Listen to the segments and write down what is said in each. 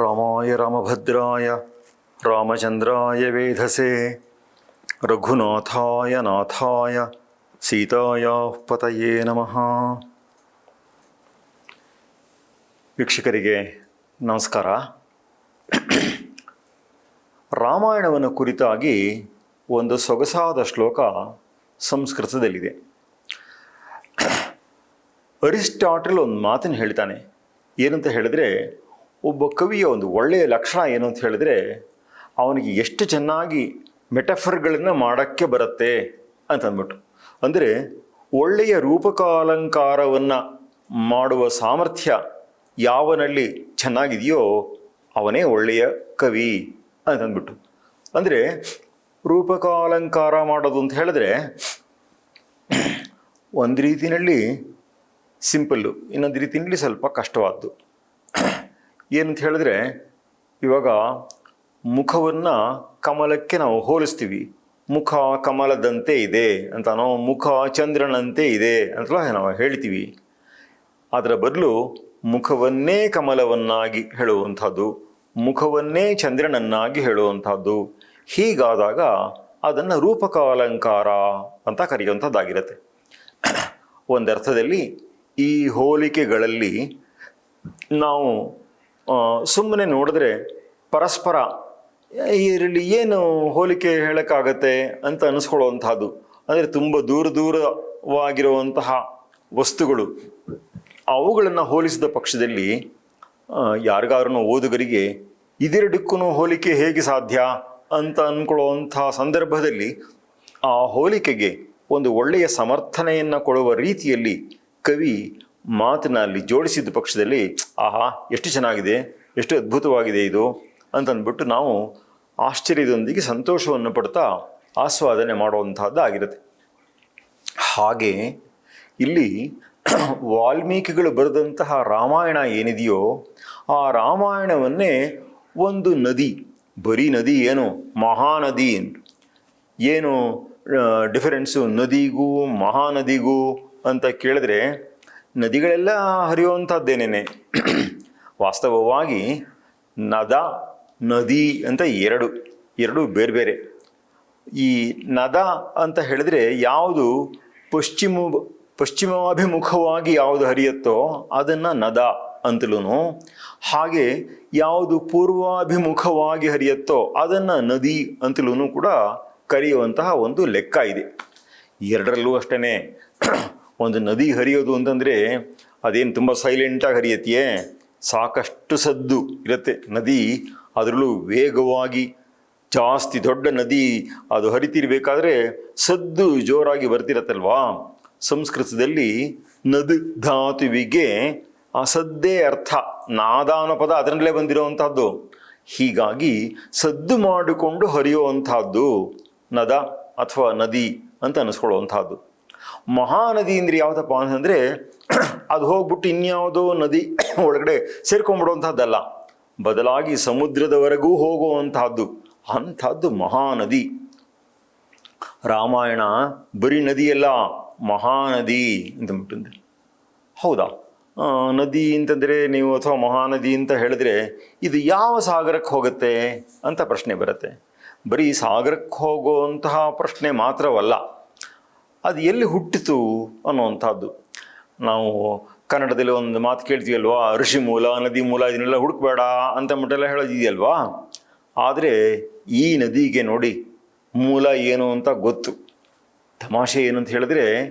ರಾಮಾಯ ರಾಮಭದ್ರಾಯ, ರಾಮಚಂದ್ರಾಯ ವೇಧಸೆ, ರಘುನಾಥಾಯ ನಾಥಾಯ, ಸೀತಾಯ ಪತಯೇ ನಮಃ. ವೀಕ್ಷಕರಿಗೆ ನಮಸ್ಕಾರ. ರಾಮಾಯಣವನ್ನು ಕುರಿತಾಗಿ ಒಂದು ಸೊಗಸಾದ ಶ್ಲೋಕ ಸಂಸ್ಕೃತದಲ್ಲಿದೆ. ಅರಿಸ್ಟಾಟಲ್ ಒಂದು ಮಾತನ್ನು ಹೇಳ್ತಾನೆ. ಏನಂತ ಹೇಳಿದ್ರೆ ಒಬ್ಬ ಕವಿಯ ಒಂದು ಒಳ್ಳೆಯ ಲಕ್ಷಣ ಏನು ಅಂತ ಹೇಳಿದ್ರೆ, ಅವನಿಗೆ ಎಷ್ಟು ಚೆನ್ನಾಗಿ ಮೆಟಫರ್ಗಳನ್ನು ಮಾಡೋಕ್ಕೆ ಬರುತ್ತೆ ಅಂತ ಅಂದ್ಬಿಟ್ಟು ಅಂದರೆ ಒಳ್ಳೆಯ ರೂಪಕಾಲಂಕಾರವನ್ನು ಮಾಡುವ ಸಾಮರ್ಥ್ಯ ಯಾವನಲ್ಲಿ ಚೆನ್ನಾಗಿದೆಯೋ ಅವನೇ ಒಳ್ಳೆಯ ಕವಿ ಅಂತಂದ್ಬಿಟ್ಟು. ಅಂದರೆ ರೂಪಕಾಲಂಕಾರ ಮಾಡೋದು ಅಂತ ಹೇಳಿದ್ರೆ, ಒಂದು ರೀತಿಯಲ್ಲಿ ಸಿಂಪಲ್ಲು, ಇನ್ನೊಂದು ರೀತಿಯಲ್ಲಿ ಸ್ವಲ್ಪ ಕಷ್ಟವಾದ್ದು. ಏನಂತ ಹೇಳಿದ್ರೆ, ಇವಾಗ ಮುಖವನ್ನು ಕಮಲಕ್ಕೆ ನಾವು ಹೋಲಿಸ್ತೀವಿ. ಮುಖ ಕಮಲದಂತೆ ಇದೆ ಅಂತ ನಾವು ಮುಖ ಚಂದ್ರನಂತೆ ಇದೆ ಅಂತಲೋ ನಾವು ಹೇಳ್ತೀವಿ. ಅದರ ಬದಲು ಮುಖವನ್ನೇ ಕಮಲವನ್ನಾಗಿ ಹೇಳುವಂಥದ್ದು, ಮುಖವನ್ನೇ ಚಂದ್ರನನ್ನಾಗಿ ಹೇಳುವಂಥದ್ದು, ಹೀಗಾದಾಗ ಅದನ್ನು ರೂಪಕಾಲಂಕಾರ ಅಂತ ಕರೆಯುವಂಥದ್ದಾಗಿರುತ್ತೆ. ಒಂದರ್ಥದಲ್ಲಿ ಈ ಹೋಲಿಕೆಗಳಲ್ಲಿ ನಾವು ಸುಮ್ಮನೆ ನೋಡಿದ್ರೆ ಪರಸ್ಪರ ಇದರಲ್ಲಿ ಏನು ಹೋಲಿಕೆ ಹೇಳೋಕ್ಕಾಗತ್ತೆ ಅಂತ ಅನಿಸ್ಕೊಳ್ಳುವಂಥದ್ದು. ಅಂದರೆ ತುಂಬ ದೂರ ದೂರವಾಗಿರುವಂತಹ ವಸ್ತುಗಳು. ಅವುಗಳನ್ನು ಹೋಲಿಸಿದ ಪಕ್ಷದಲ್ಲಿ ಯಾರಿಗಾದ್ರೂ ಓದುಗರಿಗೆ ಇದೆರಡಕ್ಕೂ ಹೋಲಿಕೆ ಹೇಗೆ ಸಾಧ್ಯ? ಅಂತ ಅಂದ್ಕೊಳ್ಳುವಂಥ ಸಂದರ್ಭದಲ್ಲಿ, ಆ ಹೋಲಿಕೆಗೆ ಒಂದು ಒಳ್ಳೆಯ ಸಮರ್ಥನೆಯನ್ನು ಕೊಡುವ ರೀತಿಯಲ್ಲಿ ಕವಿ ಮಾತಿನಲ್ಲಿ ಜೋಡಿಸಿದ ಪಕ್ಷದಲ್ಲಿ, ಆಹಾ, ಎಷ್ಟು ಚೆನ್ನಾಗಿದೆ, ಎಷ್ಟು ಅದ್ಭುತವಾಗಿದೆ ಇದು ಅಂತಂದ್ಬಿಟ್ಟು ನಾವು ಆಶ್ಚರ್ಯದೊಂದಿಗೆ ಸಂತೋಷವನ್ನು ಪಡ್ತಾ ಆಸ್ವಾದನೆ ಮಾಡುವಂತಹದ್ದು ಆಗಿರುತ್ತೆ. ಹಾಗೆ ಇಲ್ಲಿ ವಾಲ್ಮೀಕಿಗಳು ಬರೆದಂತಹ ರಾಮಾಯಣ ಏನಿದೆಯೋ, ಆ ರಾಮಾಯಣವನ್ನೇ ಒಂದು ನದಿ, ಬರೀ ನದಿ ಏನು, ಮಹಾನದಿ ಏನು ಡಿಫರೆನ್ಸು ನದಿಗೂ ಮಹಾನದಿಗೂ ಅಂತ ಕೇಳಿದ್ರೆ ನದಿಗಳೆಲ್ಲ ಹರಿಯುವಂಥದ್ದೇನೇನೆ? ವಾಸ್ತವವಾಗಿ ನದ, ನದಿ ಅಂತ ಎರಡು ಎರಡು ಬೇರೆ ಬೇರೆ. ಈ ನದ ಅಂತ ಹೇಳಿದ್ರೆ ಯಾವುದು ಪಶ್ಚಿಮ, ಪಶ್ಚಿಮಾಭಿಮುಖವಾಗಿ ಯಾವುದು ಹರಿಯುತ್ತೋ ಅದನ್ನು ನದ ಅಂತಲೂ ಹಾಗೆ ಯಾವುದು ಪೂರ್ವಾಭಿಮುಖವಾಗಿ ಹರಿಯುತ್ತೋ ಅದನ್ನು ನದಿ ಅಂತಲೂ ಕೂಡ ಕರೆಯುವಂತಹ ಒಂದು ಲೆಕ್ಕ ಇದೆ. ಎರಡರಲ್ಲೂ ಅಷ್ಟೇ ಒಂದು ನದಿ ಹರಿಯೋದು ಅಂತಂದರೆ ಅದೇನು ತುಂಬ ಸೈಲೆಂಟಾಗಿ ಹರಿಯತ್ತೆಯೇ ಸಾಕಷ್ಟು ಸದ್ದು ಇರುತ್ತೆ ನದಿ. ಅದರಲ್ಲೂ ವೇಗವಾಗಿ ಜಾಸ್ತಿ ದೊಡ್ಡ ನದಿ ಅದು ಹರಿತಿರ್ಬೇಕಾದ್ರೆ ಸದ್ದು ಜೋರಾಗಿ ಬರ್ತಿರತ್ತಲ್ವಾ? ಸಂಸ್ಕೃತದಲ್ಲಿ ನದ್ ಧಾತುವಿಗೆ ಆ ಸದ್ದೇ ಅರ್ಥ. ನಾದಾನ ಪದ ಅದರಲ್ಲೇ ಬಂದಿರೋವಂಥದ್ದು ಹೀಗಾಗಿ ಸದ್ದು ಮಾಡಿಕೊಂಡು ಹರಿಯುವಂಥದ್ದು ನದ ಅಥವಾ ನದಿ ಅಂತ ಅನಿಸ್ಕೊಳ್ಳುವಂತಹದ್ದು. ಮಹಾನದಿ ಅಂದ್ರೆ ಯಾವುದಪ್ಪ ಅಂತಂದರೆ ಅದು ಹೋಗ್ಬಿಟ್ಟು ಇನ್ಯಾವುದೋ ನದಿ ಒಳಗಡೆ ಸೇರ್ಕೊಂಡ್ಬಿಡುವಂಥದ್ದಲ್ಲ ಬದಲಾಗಿ ಸಮುದ್ರದವರೆಗೂ ಹೋಗುವಂತಹದ್ದು, ಅಂಥದ್ದು ಮಹಾನದಿ. ರಾಮಾಯಣ ಬರೀ ನದಿಯಲ್ಲ, ಮಹಾನದಿ ಅಂತಂದ್ಬಿಟ್ಟು ಹೌದಾ? ನದಿ ಅಂತಂದರೆ ನೀವು ಅಥವಾ ಮಹಾನದಿ ಅಂತ ಹೇಳಿದ್ರೆ ಇದು ಯಾವ ಸಾಗರಕ್ಕೆ ಹೋಗುತ್ತೆ ಅಂತ ಪ್ರಶ್ನೆ ಬರುತ್ತೆ. ಬರೀ ಸಾಗರಕ್ಕೆ ಹೋಗುವಂತಹ ಪ್ರಶ್ನೆ ಮಾತ್ರವಲ್ಲ. ಅದು ಎಲ್ಲಿ ಹುಟ್ಟಿತು ಅನ್ನುವಂಥದ್ದು. ನಾವು ಕನ್ನಡದಲ್ಲಿ ಒಂದು ಮಾತು ಕೇಳ್ತೀವಲ್ವಾ? ಋಷಿ ಮೂಲ, ನದಿ ಮೂಲ, ಇದನ್ನೆಲ್ಲ ಹುಡುಕ್ಬೇಡ ಅಂತ ಮಟ್ಟೆಲ್ಲ ಹೇಳೋದಿದೆಯಲ್ವಾ? ಆದರೆ ಈ ನದಿಗೆ ನೋಡಿ ಮೂಲ ಏನು ಅಂತ ಗೊತ್ತು. ತಮಾಷೆ ಏನು ಅಂತ ಹೇಳಿದ್ರೆ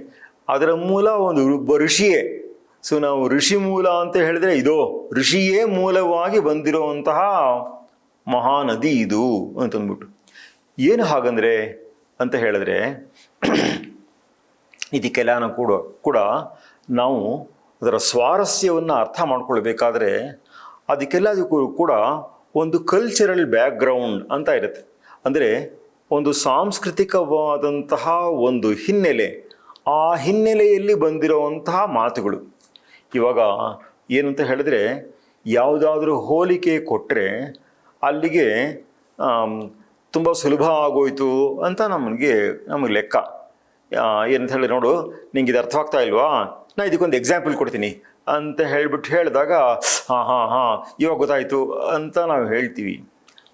ಅದರ ಮೂಲ ಒಂದು ಒಬ್ಬ ಋಷಿಯೇ. ಸೊ ನಾವು ಋಷಿ ಮೂಲ ಅಂತ ಹೇಳಿದ್ರೆ ಇದೋ, ಋಷಿಯೇ ಮೂಲವಾಗಿ ಬಂದಿರುವಂತಹ ಮಹಾನದಿ ಇದು ಅಂತಂದ್ಬಿಟ್ಟು ಏನು ಹಾಗಂದ್ರೆ ಅಂತ ಹೇಳಿದ್ರೆ ಇದಕ್ಕೆಲ್ಲ ಕೂಡ ಕೂಡ ನಾವು ಅದರ ಸ್ವಾರಸ್ಯವನ್ನು ಅರ್ಥ ಮಾಡ್ಕೊಳ್ಬೇಕಾದ್ರೆ ಅದಕ್ಕೆಲ್ಲದಕ್ಕೂ ಕೂಡ ಒಂದು ಕಲ್ಚರಲ್ ಬ್ಯಾಕ್ಗ್ರೌಂಡ್ ಅಂತ ಇರುತ್ತೆ. ಅಂದರೆ ಒಂದು ಸಾಂಸ್ಕೃತಿಕವಾದಂತಹ ಒಂದು ಹಿನ್ನೆಲೆ, ಆ ಹಿನ್ನೆಲೆಯಲ್ಲಿ ಬಂದಿರುವಂತಹ ಮಾತುಗಳು. ಇವಾಗ ಏನಂತ ಹೇಳಿದ್ರೆ, ಯಾವುದಾದ್ರೂ ಹೋಲಿಕೆ ಕೊಟ್ಟರೆ ಅಲ್ಲಿಗೆ ತುಂಬ ಸುಲಭ ಆಗೋಯಿತು ಅಂತ ನಮಗೆ ನಮಗೆ ಲೆಕ್ಕ. ಏನಂತ ಹೇಳಿ ನೋಡು, ನಿಂಗೆ ಇದು ಅರ್ಥವಾಗ್ತಾ ಇಲ್ವಾ? ನಾ ಇದಕ್ಕೊಂದು ಎಕ್ಸಾಂಪಲ್ ಕೊಡ್ತೀನಿ. ಅಂತ ಹೇಳಿಬಿಟ್ಟು ಹೇಳಿದಾಗ, ಹಾಂ ಹಾಂ ಹಾಂ, ಇವಾಗ ಗೊತ್ತಾಯಿತು ಅಂತ ನಾವು ಹೇಳ್ತೀವಿ.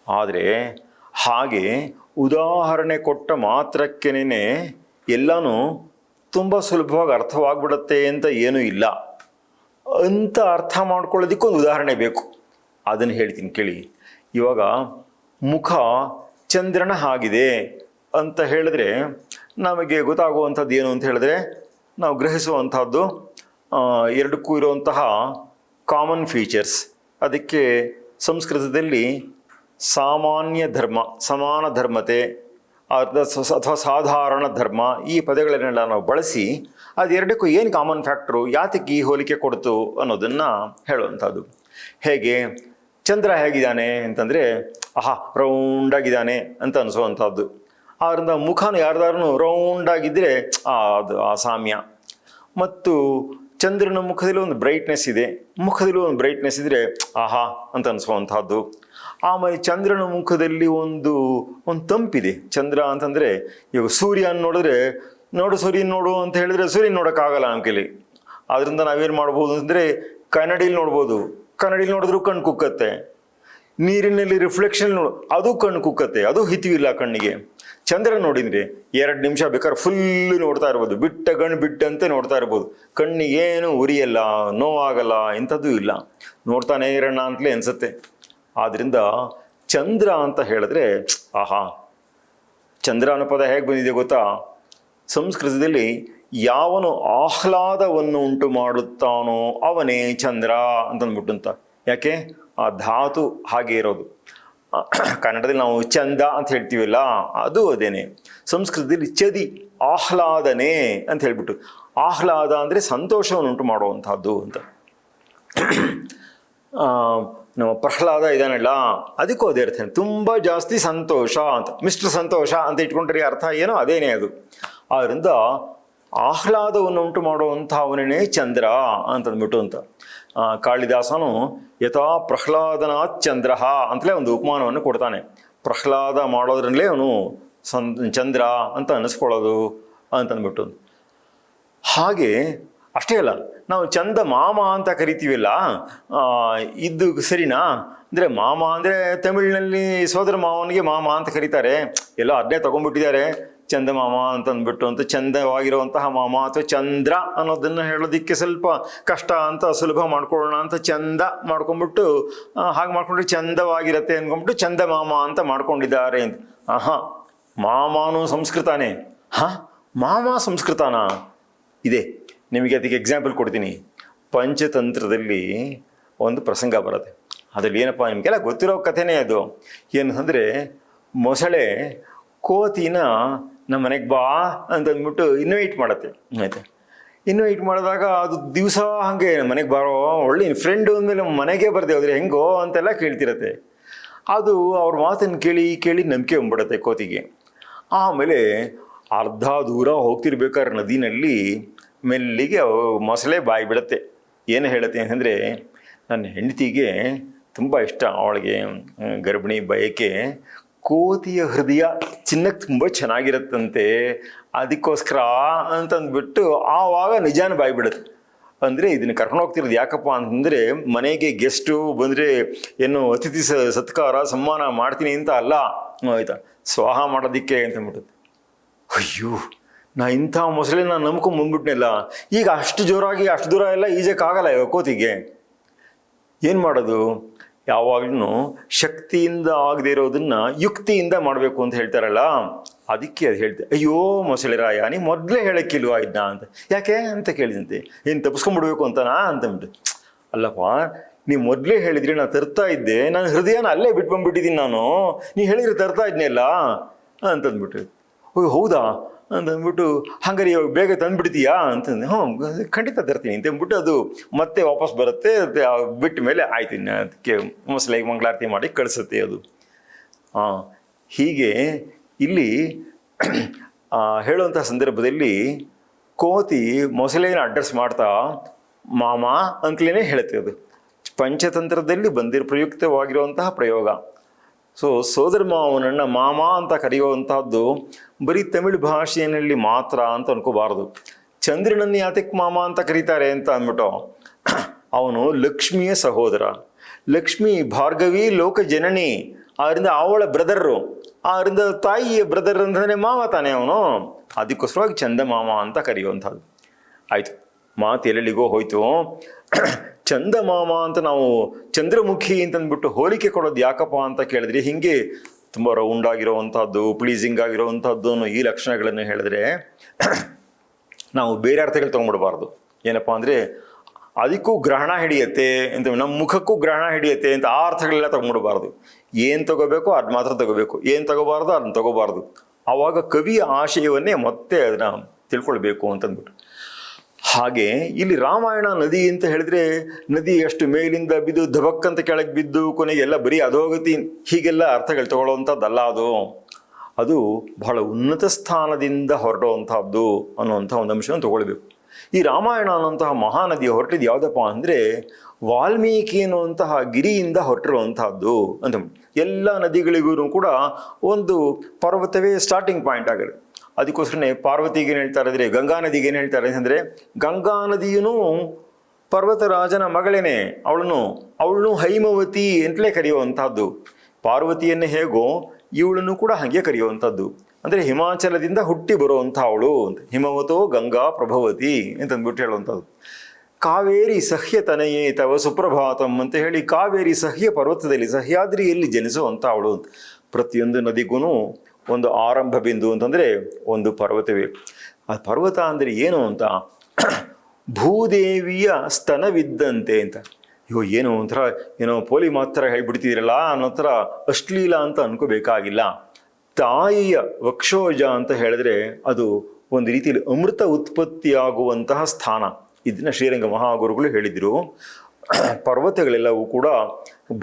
ಆದರೆ, ಹಾಗೆ ಉದಾಹರಣೆ ಕೊಟ್ಟ ಮಾತ್ರಕ್ಕೇನೆ ಎಲ್ಲನೂ ತುಂಬ ಸುಲಭವಾಗಿ ಅರ್ಥವಾಗ್ಬಿಡತ್ತೆ ಅಂತ ಏನೂ ಇಲ್ಲ. ಅಂತ ಅರ್ಥ ಮಾಡ್ಕೊಳ್ಳೋದಕ್ಕೆ ಒಂದು ಉದಾಹರಣೆ ಬೇಕು. ಅದನ್ನು ಹೇಳ್ತೀನಿ ಕೇಳಿ. ಇವಾಗ ಮುಖ ಚಂದ್ರನ ಆಗಿದೆ ಅಂತ ಹೇಳಿದ್ರೆ ನಮಗೆ ಗೊತ್ತಾಗುವಂಥದ್ದು ಏನು ಅಂತ ಹೇಳಿದ್ರೆ, ನಾವು ಗ್ರಹಿಸುವಂಥದ್ದು ಎರಡಕ್ಕೂ ಇರುವಂತಹ ಕಾಮನ್ ಫೀಚರ್ಸ್ ಅದಕ್ಕೆ ಸಂಸ್ಕೃತದಲ್ಲಿ ಸಾಮಾನ್ಯ ಧರ್ಮ, ಸಮಾನ ಧರ್ಮತೆ ಅಥವಾ ಸಾಧಾರಣ ಧರ್ಮ ಈ ಪದಗಳನ್ನೆಲ್ಲ ನಾವು ಬಳಸಿ ಅದೆರಡಕ್ಕೂ ಏನು ಕಾಮನ್ ಫ್ಯಾಕ್ಟ್ರು ಯಾತಕ್ಕೆ ಈ ಹೋಲಿಕೆ ಕೊಡ್ತು ಅನ್ನೋದನ್ನು ಹೇಳುವಂಥದ್ದು. ಹೇಗೆ? ಚಂದ್ರ ಹೇಗಿದ್ದಾನೆ ಅಂತಂದರೆ, ಆಹಾ ರೌಂಡಾಗಿದ್ದಾನೆ ಅಂತ ಅನಿಸುವಂಥದ್ದು. ಆದ್ದರಿಂದ ಮುಖಾನ ಯಾರ್ದಾರು ರೌಂಡಾಗಿದ್ದರೆ ಅದು ಆ ಸಾಮ್ಯ. ಮತ್ತು ಚಂದ್ರನ ಮುಖದಲ್ಲಿ ಒಂದು ಬ್ರೈಟ್ನೆಸ್ ಇದೆ. ಮುಖದಲ್ಲಿ ಒಂದು ಬ್ರೈಟ್ನೆಸ್ ಇದ್ದರೆ ಆಹಾ ಅಂತ ಅನಿಸುವಂಥದ್ದು ಆಮೇಲೆ ಚಂದ್ರನ ಮುಖದಲ್ಲಿ ಒಂದು ಒಂದು ತಂಪಿದೆ. ಚಂದ್ರ ಅಂತಂದರೆ ಇವಾಗ ಸೂರ್ಯನ ನೋಡಿದ್ರೆ, ನೋಡು ಸೂರ್ಯನ ನೋಡು ಅಂತ ಹೇಳಿದ್ರೆ ಸೂರ್ಯನ ನೋಡೋಕ್ಕಾಗಲ್ಲ ನಮ್ಮ ಕೈಲಿ. ಆದ್ದರಿಂದ ನಾವೇನು ಮಾಡ್ಬೋದು ಅಂದರೆ ಕನ್ನಡಿಲಿ ನೋಡ್ಬೋದು. ಕನ್ನಡಿಲಿ ನೋಡಿದ್ರೂ ಕಣ್ಣು ಕುಕ್ಕತ್ತೆ. ನೀರಿನಲ್ಲಿ ರಿಫ್ಲೆಕ್ಷನ್ ನೋಡು, ಅದು ಕಣ್ಣು ಕುಕ್ಕತ್ತೆ. ಅದು ಹಿತವಿಲ್ಲ ಕಣ್ಣಿಗೆ. ಚಂದ್ರ ನೋಡಿದ್ರೆ ಎರಡು ನಿಮಿಷ ಬೇಕಾದ್ರೆ ಫುಲ್ ನೋಡ್ತಾ ಇರ್ಬೋದು. ಬಿಟ್ಟ ಗಣ್ಣು ಬಿಟ್ಟಂತೆ ನೋಡ್ತಾ ಇರ್ಬೋದು. ಕಣ್ಣಿಗೆ ಏನು ಉರಿಯಲ್ಲ, ನೋವಾಗಲ್ಲ, ಇಂಥದ್ದು ಇಲ್ಲ. ನೋಡ್ತಾನೆ ಇರೋಣ ಅಂತಲೇ ಅನ್ಸುತ್ತೆ. ಆದ್ದರಿಂದ ಚಂದ್ರ ಅಂತ ಹೇಳಿದ್ರೆ, ಆಹಾ, ಚಂದ್ರ ಅನ್ನೋ ಪದ ಹೇಗೆ ಬಂದಿದೆ ಗೊತ್ತಾ? ಸಂಸ್ಕೃತದಲ್ಲಿ ಯಾವನು ಆಹ್ಲಾದವನ್ನು ಉಂಟು ಮಾಡುತ್ತಾನೋ ಅವನೇ ಚಂದ್ರ ಅಂತಂದ್ಬಿಟ್ಟು ಅಂತ ಯಾಕೆ? ಆ ಧಾತು ಹಾಗೆ ಇರೋದು. ಕನ್ನಡದಲ್ಲಿ ನಾವು ಚಂದ ಅಂತ ಹೇಳ್ತೀವಲ್ಲ, ಅದು ಅದೇನೆ. ಸಂಸ್ಕೃತದಲ್ಲಿ ಚದಿ, ಆಹ್ಲಾದನೆ ಅಂತ ಹೇಳ್ಬಿಟ್ಟು. ಆಹ್ಲಾದ ಅಂದರೆ ಸಂತೋಷವನ್ನು ಉಂಟು ಮಾಡುವಂಥದ್ದು ಅಂತ. ನಮ್ಮ ಪ್ರಹ್ಲಾದ ಇದಾನಲ್ಲ ಅದಕ್ಕೂ ಅದೇ ಅರ್ಥ. ತುಂಬ ಜಾಸ್ತಿ ಸಂತೋಷ ಅಂತ. ಮಿಸ್ಟರ್ ಸಂತೋಷ ಅಂತ ಇಟ್ಕೊಂಡ್ರೆ ಅರ್ಥ ಏನೋ ಅದೇನೇ ಅದು. ಆದ್ದರಿಂದ ಆಹ್ಲಾದವನ್ನು ಉಂಟು ಮಾಡುವಂಥ ಅವನೇ ಚಂದ್ರ ಅಂತಂದ್ಬಿಟ್ಟು ಅಂತ. ಕಾಳಿದಾಸನು ಯಥಾ ಪ್ರಹ್ಲಾದನಾಥ್ ಚಂದ್ರ ಅಂತಲೇ ಒಂದು ಉಪಮಾನವನ್ನು ಕೊಡ್ತಾನೆ. ಪ್ರಹ್ಲಾದ ಮಾಡೋದ್ರಲ್ಲೇ ಅವನು ಚಂದ್ರ ಅಂತ ಅನಿಸ್ಕೊಳ್ಳೋದು ಅಂತಂದ್ಬಿಟ್ಟು ಹಾಗೆ ಅಷ್ಟೇ ಅಲ್ಲ, ನಾವು ಚಂದ ಮಾಮ ಅಂತ ಕರಿತೀವಲ್ಲ ಇದ್ದು ಇದು ಸರಿನಾ? ಅಂದರೆ ಮಾಮ ಅಂದರೆ ತಮಿಳಿನಲ್ಲಿ ಸೋದರ ಮಾವನಿಗೆ ಮಾಮ ಅಂತ ಕರೀತಾರೆ. ಎಲ್ಲ ಅದನ್ನೇ ತಗೊಂಡ್ಬಿಟ್ಟಿದ್ದಾರೆ. ಚಂದ ಮಾಮ ಅಂತ ಅಂದ್ಬಿಟ್ಟು ಅಂತ ಚಂದವಾಗಿರುವಂತಹ ಮಾಮ ಅಥವಾ ಚಂದ್ರ ಅನ್ನೋದನ್ನು ಹೇಳೋದಕ್ಕೆ ಸ್ವಲ್ಪ ಕಷ್ಟ ಅಂತ ಸುಲಭ ಮಾಡ್ಕೊಳ್ಳೋಣ ಅಂತ ಚಂದ ಮಾಡ್ಕೊಂಡ್ಬಿಟ್ಟು ಹಾಗೆ ಮಾಡ್ಕೊಂಡ್ರೆ ಚಂದವಾಗಿರತ್ತೆ ಚಂದ ಮಾಮ ಅಂತ ಮಾಡ್ಕೊಂಡಿದ್ದಾರೆ ಅಂತ. ಆಹಾ, ಮಾಮಾನು ಸಂಸ್ಕೃತಾನೇ. ಹಾಂ, ಮಾಮ ಸಂಸ್ಕೃತನಾ? ಇದೆ, ನಿಮಗೆ ಅದಕ್ಕೆ ಎಕ್ಸಾಂಪಲ್ ಕೊಡ್ತೀನಿ. ಪಂಚತಂತ್ರದಲ್ಲಿ ಒಂದು ಪ್ರಸಂಗ ಬರುತ್ತೆ. ಅದರಲ್ಲಿ ಏನಪ್ಪ, ನಿಮಗೆಲ್ಲ ಗೊತ್ತಿರೋ ಕಥೆನೇ ಅದು. ಏನಂದರೆ ಮೊಸಳೆ ಕೋತಿನ ನಮ್ಮ ಮನೆಗೆ ಬಾ ಅಂತಂದ್ಬಿಟ್ಟು ಇನ್ವೈಟ್ ಮಾಡತ್ತೆ. ಆಯ್ತಾ? ಇನ್ವೈಟ್ ಮಾಡಿದಾಗ ಅದು ದಿವಸ ಹಾಗೆ ಮನೆಗೆ ಬರೋ ಒಳ್ಳೆ ಫ್ರೆಂಡು ಅಂದಮೇಲೆ ಮನೆಗೆ ಬರ್ದೆ ಹೋದ್ರೆ ಹೆಂಗೋ ಅಂತೆಲ್ಲ ಕೇಳ್ತಿರತ್ತೆ. ಅದು ಅವ್ರ ಮಾತನ್ನು ಕೇಳಿ ಕೇಳಿ ನಂಬಿಕೆ ಬಂದ್ಬಿಡತ್ತೆ ಕೋತಿಗೆ. ಆಮೇಲೆ ಅರ್ಧ ದೂರ ಹೋಗ್ತಿರ್ಬೇಕಾದ್ರೆ ನದಿನಲ್ಲಿ ಮೆಲ್ಲಿಗೆ ಮೊಸಳೆ ಬಾಯಿ ಬಿಡತ್ತೆ. ಏನು ಹೇಳುತ್ತೆ ಅಂತಂದರೆ, ನನ್ನ ಹೆಂಡತಿಗೆ ತುಂಬ ಇಷ್ಟ. ಅವಳಿಗೆ ಗರ್ಭಿಣಿ ಬಯಕೆ ಕೋತಿಯ ಹೃದಯ ಚಿನ್ನಕ್ಕೆ ತುಂಬ ಚೆನ್ನಾಗಿರುತ್ತಂತೆ, ಅದಕ್ಕೋಸ್ಕರ ಅಂತಂದ್ಬಿಟ್ಟು ಆವಾಗ ನಿಜಾನ ಬಾಯ್ಬಿಡುತ್ತೆ. ಅಂದರೆ ಇದನ್ನು ಕರ್ಕೊಂಡು ಹೋಗ್ತಿರೋದು ಯಾಕಪ್ಪ ಅಂತಂದರೆ, ಮನೆಗೆ ಗೆಸ್ಟು ಬಂದರೆ, ಏನು ಅತಿಥಿ ಸತ್ಕಾರ, ಸನ್ಮಾನ ಮಾಡ್ತೀನಿ ಅಂತ ಅಲ್ಲ. ಆಯ್ತಾ? ಸ್ವಾಹ ಮಾಡೋದಕ್ಕೆ ಅಂತ ಅಯ್ಯೋ, ನಾ ಇಂಥ ಮೊಸಳೆ ನಾನು ನಂಬ್ಕೊಂಡು ಬಂದ್ಬಿಟ್ನೆಲ್ಲ, ಈಗ ಅಷ್ಟು ಜೋರಾಗಿ, ಅಷ್ಟು ದೂರ ಎಲ್ಲ ಈಜಕ್ಕಾಗಲ್ಲ ಇವಾಗ ಕೋತಿಗೆ? ಏನು ಮಾಡೋದು? ಯಾವಾಗಲೂ ಶಕ್ತಿಯಿಂದ ಆಗದೇ ಇರೋದನ್ನ ಯುಕ್ತಿಯಿಂದ ಮಾಡಬೇಕು ಅಂತ ಹೇಳ್ತಾರಲ್ಲ, ಅದಕ್ಕೆ ಅದು ಹೇಳ್ತೆ ಅಯ್ಯೋ ಮೊಸಳೆ ರಾಯ ನೀ ಮೊದಲೇ ಹೇಳೋಕ್ಕಿಲ್ವಾ ಇದನ್ನ ಅಂತ? ಯಾಕೆ? ಅಂತ ಕೇಳಿದಂತೆ, ಏನು ತಪ್ಪಿಸ್ಕೊಂಡ್ಬಿಡ್ಬೇಕು ಅಂತನಾ? ಅಂತಂದ್ಬಿಟ್ಟು ಅಲ್ಲಪ್ಪ ನೀವು ಮೊದಲೇ ಹೇಳಿದ್ರಿ ನಾನು ತರ್ತಾ ಇದ್ದೆ ನಾನು ಹೃದಯನ ಅಲ್ಲೇ ಬಿಟ್ಬಂದ್ಬಿಟ್ಟಿದ್ದೀನಿ ನಾನು, ನೀ ಹೇಳಿದ್ರೆ ತರ್ತಾ ಇದ್ನೆಲ್ಲ? ಅಂತಂದ್ಬಿಟ್ಟು ಓಯ್ ಹೌದಾ? ಅಂತಂದ್ಬಿಟ್ಟು ಹಂಗಾರೆ ಇವಾಗ ಬೇಗ ತಂದುಬಿಡ್ತೀಯಾ? ಅಂತಂದು ಹ್ಞೂ ಖಂಡಿತ ತರ್ತೀನಿ ಅಂತ ಅಂದ್ಬಿಟ್ಟು ಅದು ಮತ್ತೆ ವಾಪಸ್ ಬರುತ್ತೆ. ಬಿಟ್ಟ ಮೇಲೆ ಆಯ್ತು. ಅದಕ್ಕೆ ಮೊಸಳೆಗೆ ಮಂಗಳಾರತಿ ಮಾಡಿ ಕಳಿಸುತ್ತೆ ಅದು. ಹಾಂ ಹೀಗೆ ಇಲ್ಲಿ ಹೇಳುವಂಥ ಸಂದರ್ಭದಲ್ಲಿ ಕೋತಿ ಮೊಸಲೇನ ಅಡ್ರೆಸ್ ಮಾಡ್ತಾ ಮಾಮ ಅಂತಲೇ ಹೇಳುತ್ತೆ ಅದು. ಪಂಚತಂತ್ರದಲ್ಲಿ ಬಂದಿರೋ ಪ್ರಯುಕ್ತವಾಗಿರುವಂತಹ ಪ್ರಯೋಗ. ಸೊ ಸೋದರ ಮಾವನನ್ನು ಮಾಮ ಅಂತ ಕರೆಯುವಂತಹದ್ದು ಬರೀ ತಮಿಳು ಭಾಷೆಯಲ್ಲಿ ಮಾತ್ರ ಅಂತ ಅನ್ಕೋಬಾರದು. ಚಂದ್ರನನ್ನು ಯಾತಕ್ಕೆ ಮಾಮ ಅಂತ ಕರೀತಾರೆ ಅಂತ ಅಂದ್ಬಿಟ್ಟು ಅವನು ಲಕ್ಷ್ಮಿಯ ಸಹೋದರ. ಲಕ್ಷ್ಮಿ, ಭಾರ್ಗವಿ ಲೋಕ ಜನನಿ ಆದ್ರಿಂದ ಅವಳ ಬ್ರದರ್ರು ಆದ್ರಿಂದ ತಾಯಿಯ ಬ್ರದರ್ ಅಂತಂದರೆ ಮಾವ ತಾನೇ ಅವನು. ಅದಕ್ಕೋಸ್ಕರವಾಗಿ ಚಂದ ಮಾಮ ಅಂತ ಕರೆಯುವಂಥದ್ದು ಆಯಿತು ಮಾತು ಎಲ್ಲೆಲ್ಲಿಗೋ ಹೋಯ್ತು. ಚಂದಮಾಮ ಅಂತ ನಾವು ಚಂದ್ರಮುಖಿ ಅಂತಂದ್ಬಿಟ್ಟು ಹೋಲಿಕೆ ಕೊಡೋದು ಯಾಕಪ್ಪ ಅಂತ ಕೇಳಿದ್ರೆ ಹಿಂಗೆ ತುಂಬ ರೌಂಡ್ ಆಗಿರೋವಂಥದ್ದು ಪ್ಲೀಸಿಂಗ್ ಆಗಿರೋವಂಥದ್ದು ಅನ್ನೋ ಈ ಲಕ್ಷಣಗಳನ್ನು ಹೇಳಿದ್ರೆ ನಾವು ಬೇರೆ ಅರ್ಥಗಳು ತೊಗೊಂಡ್ಬಿಡಬಾರ್ದು. ಏನಪ್ಪ ಅಂದರೆ ಅದಕ್ಕೂ ಗ್ರಹಣ ಹಿಡಿಯತ್ತೆ ಅಂತ, ನಮ್ಮ ಮುಖಕ್ಕೂ ಗ್ರಹಣ ಹಿಡಿಯತ್ತೆ ಅಂತ ಆ ಅರ್ಥಗಳೆಲ್ಲ ತಗೊಂಡ್ಬಿಡಬಾರ್ದು. ಏನು ತಗೋಬೇಕು ಅದು ಮಾತ್ರ ತಗೋಬೇಕು. ಏನು ತಗೋಬಾರ್ದು ಅದನ್ನ ತಗೋಬಾರ್ದು. ಆವಾಗ ಕವಿಯ ಆಶಯವನ್ನೇ ಮತ್ತೆ ಅದನ್ನ ತಿಳ್ಕೊಳ್ಬೇಕು ಅಂತಂದ್ಬಿಟ್ಟು. ಹಾಗೆ ಇಲ್ಲಿ ರಾಮಾಯಣ ನದಿ ಅಂತ ಹೇಳಿದ್ರೆ ನದಿ ಎಷ್ಟು ಮೇಲಿಂದ ಬಿದ್ದು ಧಬಕ್ಕಂತ ಕೆಳಗೆ ಬಿದ್ದು ಕೊನೆಗೆ ಎಲ್ಲ ಬರೀ ಅಧೋಗತಿ ಹೀಗೆಲ್ಲ ಅರ್ಥಗಳು ತಗೊಳ್ಳುವಂಥದ್ದಲ್ಲ ಅದು. ಅದು ಬಹಳ ಉನ್ನತ ಸ್ಥಾನದಿಂದ ಹೊರಡುವಂಥದ್ದು ಅನ್ನುವಂಥ ಒಂದು ಅಂಶವನ್ನು ತಗೊಳ್ಬೇಕು. ಈ ರಾಮಾಯಣ ಅನ್ನುವಂತಹ ಮಹಾನದಿ ಹೊರಟಿದ್ದು ಯಾವುದಪ್ಪ ಅಂದರೆ ವಾಲ್ಮೀಕಿ ಅನ್ನುವಂತಹ ಗಿರಿಯಿಂದ ಹೊರಟಿರುವಂತಹದ್ದು ಅಂತ ಎಲ್ಲ ನದಿಗಳಿಗೂ ಕೂಡ ಒಂದು ಪರ್ವತವೇ ಸ್ಟಾರ್ಟಿಂಗ್ ಪಾಯಿಂಟ್ ಆಗಿದೆ ಅದಕ್ಕೋಸ್ಕರನೇ ಪಾರ್ವತಿಗೆ ಏನು ಹೇಳ್ತಾರೆ ಅಂದರೆ ಗಂಗಾ ನದಿಗೆ ಏನು ಹೇಳ್ತಾರೆ ಅಂದರೆ, ಗಂಗಾ ನದಿಯೂ ಪರ್ವತರಾಜನ ಮಗಳೇನೆ, ಅವಳನ್ನು ಅವಳನ್ನು ಹೈಮವತಿ ಅಂತಲೇ ಕರೆಯುವಂಥದ್ದು ಪಾರ್ವತಿಯನ್ನೇ ಹೇಗೋ, ಇವಳನ್ನು ಕೂಡ ಹಾಗೆ ಕರೆಯುವಂಥದ್ದು ಅಂದರೆ ಹಿಮಾಚಲದಿಂದ ಹುಟ್ಟಿ ಬರುವಂಥ ಅವಳು ಅಂತ. ಹಿಮವತೋ ಗಂಗಾ ಪ್ರಭವತಿ ಅಂತಂದ್ಬಿಟ್ಟು ಹೇಳುವಂಥದ್ದು. ಕಾವೇರಿ ಸಹ್ಯ ತನೆಯೇ ತವ ಸುಪ್ರಭಾತಂ ಅಂತ ಹೇಳಿ ಕಾವೇರಿ ಸಹ್ಯ ಪರ್ವತದಲ್ಲಿ ಸಹ್ಯಾದ್ರಿಯಲ್ಲಿ ಜನಿಸುವಂಥ ಅವಳು ಪ್ರತಿಯೊಂದು ನದಿಗೂ ಒಂದು ಆರಂಭ ಬಿಂದು ಅಂತಂದರೆ ಒಂದು ಪರ್ವತವೇ. ಆ ಪರ್ವತ ಅಂದರೆ ಏನು ಅಂತ? ಭೂದೇವಿಯ ಸ್ತನವಿದ್ದಂತೆ ಅಂತ. ಅಯ್ಯೋ, ಏನು ಒಂಥರ, ಏನೋ ಪೋಲಿ ಮಾತ್ರ ಹೇಳ್ಬಿಡ್ತಿದ್ದೀರಲ್ಲ, ಅನ್ನೋ ಥರ ಅಶ್ಲೀಲ ಅಂತ ಅನ್ಕೋಬೇಕಾಗಿಲ್ಲ. ತಾಯಿಯ ವಕ್ಷೋಜ ಅಂತ ಹೇಳಿದ್ರೆ ಅದು ಒಂದು ರೀತಿಯಲ್ಲಿ ಅಮೃತ ಉತ್ಪತ್ತಿಯಾಗುವಂತಹ ಸ್ಥಾನ. ಇದನ್ನ ಶ್ರೀರಂಗ ಮಹಾಗುರುಗಳು ಹೇಳಿದರು. ಪರ್ವತಗಳೆಲ್ಲವೂ ಕೂಡ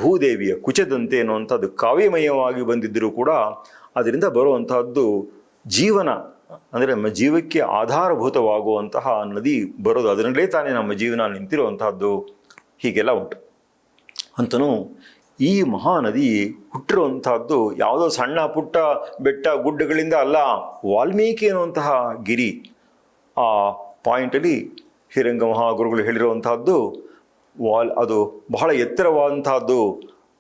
ಭೂದೇವಿಯ ಕುಚದಂತೆ ಅನ್ನುವಂಥದ್ದು ಕಾವ್ಯಮಯವಾಗಿ ಬಂದಿದ್ದರೂ ಕೂಡ ಅದರಿಂದ ಬರುವಂತಹದ್ದು ಜೀವನ, ಅಂದರೆ ನಮ್ಮ ಜೀವಕ್ಕೆ ಆಧಾರಭೂತವಾಗುವಂತಹ ನದಿ ಬರೋದು ಅದರಲ್ಲೇ ತಾನೇ ನಮ್ಮ ಜೀವನ ನಿಂತಿರುವಂತಹದ್ದು ಹೀಗೆಲ್ಲ ಉಂಟು. ಅಂತನೂ ಈ ಮಹಾನದಿ ಹುಟ್ಟಿರುವಂತಹದ್ದು ಯಾವುದೋ ಸಣ್ಣ ಪುಟ್ಟ ಬೆಟ್ಟ ಗುಡ್ಡಗಳಿಂದ ಅಲ್ಲ, ವಾಲ್ಮೀಕಿ ಅನ್ನುವಂತಹ ಗಿರಿ. ಆ ಪಾಯಿಂಟಲ್ಲಿ ಶ್ರೀರಂಗ ಮಹಾಗುರುಗಳು ಹೇಳಿರುವಂತಹದ್ದು ವಾಲ್ ಅದು ಬಹಳ ಎತ್ತರವಾದಂತಹದ್ದು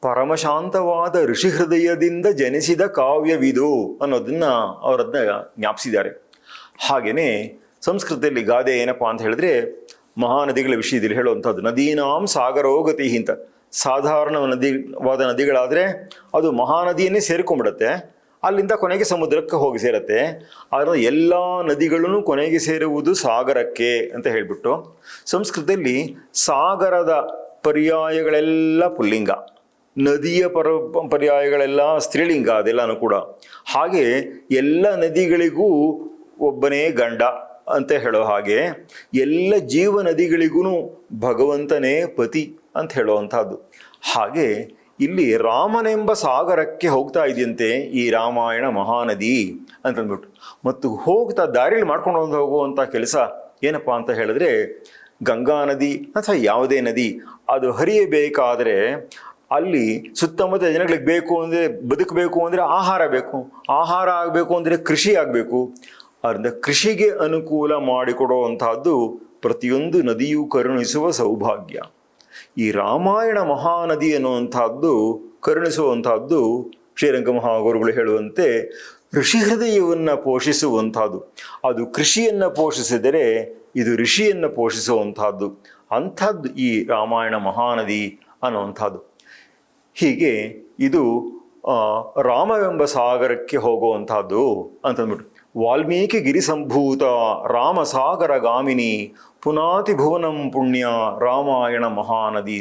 ಪರಮಶಾಂತವಾದ ಋಷಿ ಹೃದಯದಿಂದ ಜನಿಸಿದ ಕಾವ್ಯವಿದು ಅನ್ನೋದನ್ನ ಅವರದನ್ನ ಜ್ಞಾಪಿಸಿದ್ದಾರೆ. ಹಾಗೆಯೇ ಸಂಸ್ಕೃತದಲ್ಲಿ ಗಾದೆ ಏನಪ್ಪಾ ಅಂತ ಹೇಳಿದ್ರೆ ಮಹಾನದಿಗಳ ವಿಷಯದಲ್ಲಿ ಹೇಳುವಂಥದ್ದು ನದೀನಾಂ ಸಾಗರೋಗತಿ ಅಂತ. ಸಾಧಾರಣ ನದಿವಾದ ನದಿಗಳಾದರೆ ಅದು ಮಹಾನದಿಯನ್ನೇ ಸೇರ್ಕೊಂಡ್ಬಿಡುತ್ತೆ. ಅಲ್ಲಿಂದ ಕೊನೆಗೆ ಸಮುದ್ರಕ್ಕೆ ಹೋಗಿ ಸೇರುತ್ತೆ. ಆದರೆ ಎಲ್ಲ ನದಿಗಳೂ ಕೊನೆಗೆ ಸೇರುವುದು ಸಾಗರಕ್ಕೆ ಅಂತ ಹೇಳಿಬಿಟ್ಟು ಸಂಸ್ಕೃತದಲ್ಲಿ ಸಾಗರದ ಪರ್ಯಾಯಗಳೆಲ್ಲ ಪುಲ್ಲಿಂಗ. ನದಿಯ ಪರ ಪರ್ಯಾಯಗಳೆಲ್ಲ ಸ್ತ್ರೀಲಿಂಗ ಅದೆಲ್ಲನೂ ಕೂಡ. ಹಾಗೆ ಎಲ್ಲ ನದಿಗಳಿಗೂ ಒಬ್ಬನೇ ಗಂಡ ಅಂತ ಹೇಳೋ ಹಾಗೆ ಎಲ್ಲ ಜೀವ ನದಿಗಳಿಗೂ ಭಗವಂತನೇ ಪತಿ ಅಂತ ಹೇಳುವಂಥದ್ದು ಹಾಗೆ ಇಲ್ಲಿ ರಾಮನೆಂಬ ಸಾಗರಕ್ಕೆ ಹೋಗ್ತಾ ಇದೆಯಂತೆ ಈ ರಾಮಾಯಣ ಮಹಾನದಿ ಅಂತಂದ್ಬಿಟ್ಟು ಮತ್ತು ಹೋಗ್ತಾ ದಾರಿಯಲ್ಲಿ ಮಾಡ್ಕೊಂಡು ಹೋಗುವಂಥ ಕೆಲಸ ಏನಪ್ಪ ಅಂತ ಹೇಳಿದ್ರೆ ಗಂಗಾ ನದಿ ಅಥವಾ ಯಾವುದೇ ನದಿ, ಅದು ಹರಿಯಬೇಕಾದರೆ ಅಲ್ಲಿ ಸುತ್ತಮುತ್ತ ಜನಗಳಿಗೆ ಬೇಕು ಅಂದರೆ ಬದುಕಬೇಕು ಅಂದರೆ ಆಹಾರ ಬೇಕು. ಆಹಾರ ಆಗಬೇಕು ಅಂದರೆ ಕೃಷಿ ಆಗಬೇಕು. ಅದರಿಂದ ಕೃಷಿಗೆ ಅನುಕೂಲ ಮಾಡಿಕೊಡುವಂತಹದ್ದು ಪ್ರತಿಯೊಂದು ನದಿಯೂ ಕರುಣಿಸುವ ಸೌಭಾಗ್ಯ. ಈ ರಾಮಾಯಣ ಮಹಾನದಿ ಅನ್ನುವಂಥದ್ದು ಕರುಣಿಸುವಂಥದ್ದು ಶ್ರೀರಂಗ ಮಹಾಗುರುಗಳು ಹೇಳುವಂತೆ ಋಷಿ ಹೃದಯವನ್ನು ಪೋಷಿಸುವಂಥದ್ದು ಅದು ಕೃಷಿಯನ್ನು ಪೋಷಿಸಿದರೆ ಇದು ಋಷಿಯನ್ನು ಪೋಷಿಸುವಂಥದ್ದು ಅಂಥದ್ದು ಈ ರಾಮಾಯಣ ಮಹಾನದಿ ಅನ್ನುವಂಥದ್ದು ಹೀಗೆ ಇದು ರಾಮವೆಂಬ ಸಾಗರಕ್ಕೆ ಹೋಗುವಂಥದ್ದು ಅಂತಂದ್ಬಿಟ್ಟು. ವಾಲ್ಮೀಕಿ ಗಿರಿ ಸಂಭೂತ ರಾಮ ಸಾಗರ ಗಾಮಿನಿ ಪುನಾತಿ ಭುವನಂ ಪುಣ್ಯ ರಾಮಾಯಣ ಮಹಾನದಿ.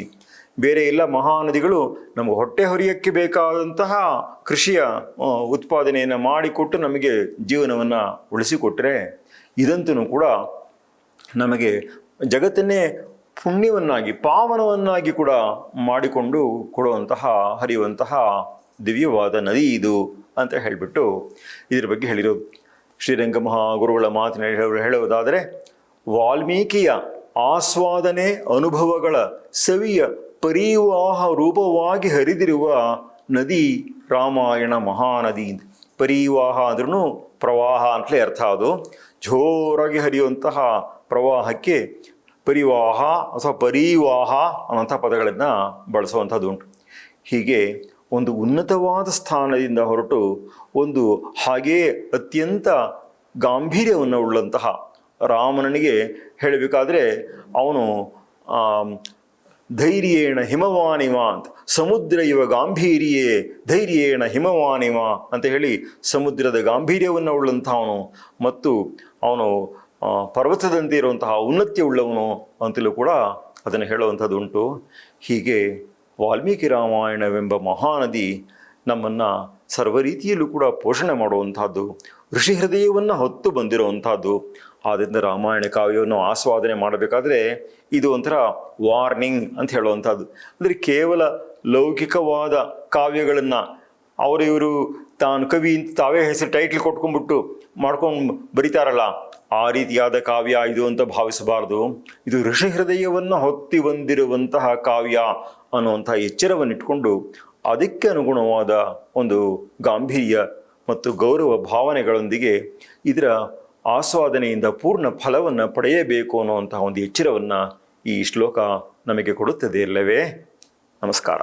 ಬೇರೆ ಎಲ್ಲ ಮಹಾನದಿಗಳು ನಮಗೆ ಹೊಟ್ಟೆ ಹೊರಿಯಕ್ಕೆ ಬೇಕಾದಂತಹ ಕೃಷಿಯ ಉತ್ಪಾದನೆಯನ್ನು ಮಾಡಿಕೊಟ್ಟು ನಮಗೆ ಜೀವನವನ್ನು ಉಳಿಸಿಕೊಟ್ಟರೆ ಇದಂತೂ ಕೂಡ ನಮಗೆ ಜಗತ್ತನ್ನೇ ಪುಣ್ಯವನ್ನಾಗಿ, ಪಾವನವನ್ನಾಗಿ ಕೂಡ ಮಾಡಿಕೊಂಡು ಕೊಡುವಂತಹ, ಹರಿಯುವಂತಹ ದಿವ್ಯವಾದ ನದಿ ಇದು ಅಂತ ಹೇಳಿಬಿಟ್ಟು ಇದ್ರ ಬಗ್ಗೆ ಹೇಳಿರೋದು. ಶ್ರೀರಂಗ ಮಹಾಗುರುಗಳ ಮಾತಿನ ಹೇಳು- ಹೇಳುವುದಾದರೆ, ವಾಲ್ಮೀಕಿಯ ಆಸ್ವಾದನೆ ಅನುಭವಗಳ ಸವಿಯ ಪರಿವಾಹ ರೂಪವಾಗಿ ಹರಿದಿರುವ ನದಿ ರಾಮಾಯಣ ಮಹಾನದಿ. ಪರಿವಾಹ ಅಂದ್ರೂ ಪ್ರವಾಹ ಅಂತಲೇ ಅರ್ಥ ಅದು. ಜೋರಾಗಿ ಹರಿಯುವಂತಹ ಪ್ರವಾಹಕ್ಕೆ ಪರಿವಾಹ ಅಥವಾ ಪರಿವಾಹ ಅನ್ನೋಂಥ ಪದಗಳನ್ನು ಬಳಸುವಂಥದ್ದು ಉಂಟು ಹೀಗೆ ಒಂದು ಉನ್ನತವಾದ ಸ್ಥಾನದಿಂದ ಹೊರಟು ಒಂದು ಹಾಗೇ ಅತ್ಯಂತ ಗಾಂಭೀರ್ಯವನ್ನು ಉಳ್ಳಂತಹ ರಾಮನಿಗೆ ಹೇಳಬೇಕಾದ್ರೆ ಅವನು ಧೈರ್ಯೇಣ ಹಿಮವಾನಿವ ಅಂತ, ಸಮುದ್ರ ಇವ ಗಾಂಭೀರ್ಯೇ, ಧೈರ್ಯೇಣ ಹಿಮವಾನಿವ ಅಂತ ಹೇಳಿ ಸಮುದ್ರದ ಗಾಂಭೀರ್ಯವನ್ನು ಉಳ್ಳಂಥವನು ಮತ್ತು ಅವನು ಪರ್ವತದಂತೆ ಇರುವಂತಹ ಉನ್ನತಿ ಉಳ್ಳವನು ಅಂತಲೂ ಕೂಡ ಅದನ್ನು ಹೇಳುವಂಥದ್ದುಂಟು. ಹೀಗೆ ವಾಲ್ಮೀಕಿ ರಾಮಾಯಣವೆಂಬ ಮಹಾನದಿ ನಮ್ಮನ್ನು ಸರ್ವ ರೀತಿಯಲ್ಲೂ ಕೂಡ ಪೋಷಣೆ ಮಾಡುವಂಥದ್ದು, ಋಷಿ ಹೃದಯವನ್ನು ಹೊತ್ತು ಬಂದಿರುವಂಥದ್ದು. ಆದ್ದರಿಂದ ರಾಮಾಯಣ ಕಾವ್ಯವನ್ನು ಆಸ್ವಾದನೆ ಮಾಡಬೇಕಾದ್ರೆ ಇದು ಒಂಥರ ವಾರ್ನಿಂಗ್ ಅಂತ ಹೇಳುವಂಥದ್ದು. ಅಂದರೆ ಕೇವಲ ಲೌಕಿಕವಾದ ಕಾವ್ಯಗಳನ್ನು ಅವರಿವರು ತಾನು ಕವಿ ಅಂತ ತಾವೇ ಹೆಸರು ಟೈಟ್ಲ್ ಕೊಟ್ಕೊಂಡ್ಬಿಟ್ಟು ಮಾಡ್ಕೊಂಡು ಬರೀತಾರಲ್ಲ, ಆ ರೀತಿಯಾದ ಕಾವ್ಯ ಇದು ಅಂತ ಭಾವಿಸಬಾರ್ದು. ಇದು ಋಷಿ ಹೃದಯವನ್ನು ಹೊತ್ತಿ ಬಂದಿರುವಂತಹ ಕಾವ್ಯ. ಅನ್ನುವಂಥ ಎಚ್ಚರವನ್ನಿಟ್ಕೊಂಡು ಅದಕ್ಕೆ ಅನುಗುಣವಾದ ಒಂದು ಗಾಂಭೀರ್ಯ ಮತ್ತು ಗೌರವ ಭಾವನೆಗಳೊಂದಿಗೆ ಇದರ ಆಸ್ವಾದನೆಯಿಂದ ಪೂರ್ಣ ಫಲವನ್ನು ಪಡೆಯಬೇಕು ಅನ್ನುವಂತಹ ಒಂದು ಎಚ್ಚರವನ್ನು ಈ ಶ್ಲೋಕ ನಮಗೆ ಕೊಡುತ್ತದೆ ಇಲ್ಲವೇ ನಮಸ್ಕಾರ.